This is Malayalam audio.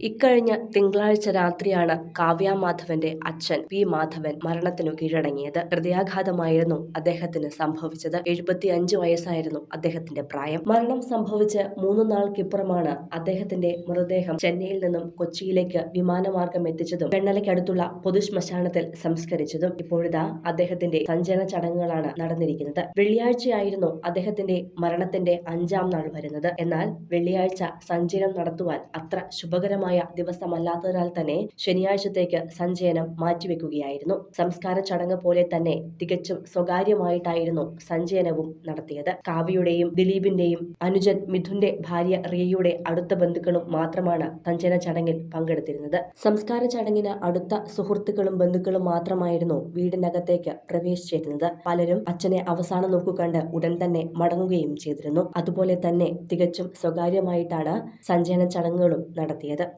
ഇക്കഴിഞ്ഞ തിങ്കളാഴ്ച രാത്രിയാണ് കാവ്യ മാധവന്റെ അച്ഛൻ പി മാധവൻ മരണത്തിനു കീഴടങ്ങിയത്. ഹൃദയാഘാതമായിരുന്നു അദ്ദേഹത്തിന് സംഭവിച്ചത്. എഴുപത്തിയഞ്ച് വയസ്സായിരുന്നു അദ്ദേഹത്തിന്റെ പ്രായം. മരണം സംഭവിച്ച് മൂന്നു നാൾക്കിപ്പുറമാണ് അദ്ദേഹത്തിന്റെ മൃതദേഹം ചെന്നൈയിൽ നിന്നും കൊച്ചിയിലേക്ക് വിമാനമാർഗം എത്തിച്ചതും വെണ്ണലയ്ക്കടുത്തുള്ള പൊതുശ്മശാനത്തിൽ സംസ്കരിച്ചതും ഇപ്പോഴിതാ അദ്ദേഹത്തിന്റെ സഞ്ചരണ ചടങ്ങുകളാണ് നടന്നിരിക്കുന്നത്. വെള്ളിയാഴ്ചയായിരുന്നു അദ്ദേഹത്തിന്റെ മരണത്തിന്റെ അഞ്ചാം നാൾ വരുന്നത്. എന്നാൽ വെള്ളിയാഴ്ച സഞ്ചരണം നടത്തുവാൻ അത്ര ശുഭകരമായ ദിവസമല്ലാത്തതിനാൽ തന്നെ ശനിയാഴ്ചത്തേക്ക് സഞ്ചയനം മാറ്റിവെക്കുകയായിരുന്നു. സംസ്കാര ചടങ്ങ് പോലെ തന്നെ തികച്ചും സ്വകാര്യമായിട്ടായിരുന്നു സഞ്ചയനവും നടത്തിയത്. കാവ്യയുടെയും ദിലീപിന്റെയും അനുജൻ മിഥുന്റെ ഭാര്യ റിയയുടെ അടുത്ത ബന്ധുക്കളും മാത്രമാണ് സഞ്ചയന ചടങ്ങിൽ പങ്കെടുത്തിരുന്നത്. സംസ്കാര ചടങ്ങിന് അടുത്ത സുഹൃത്തുക്കളും ബന്ധുക്കളും മാത്രമായിരുന്നു വീടിനകത്തേക്ക് പ്രവേശിച്ചിരുന്നത്. പലരും അച്ഛനെ അവസാനം നോക്കുകണ്ട് ഉടൻ തന്നെ മടങ്ങുകയും ചെയ്തിരുന്നു. അതുപോലെ തന്നെ തികച്ചും സ്വകാര്യമായിട്ടാണ് സഞ്ചയന ചടങ്ങുകളും നടത്തിയത്.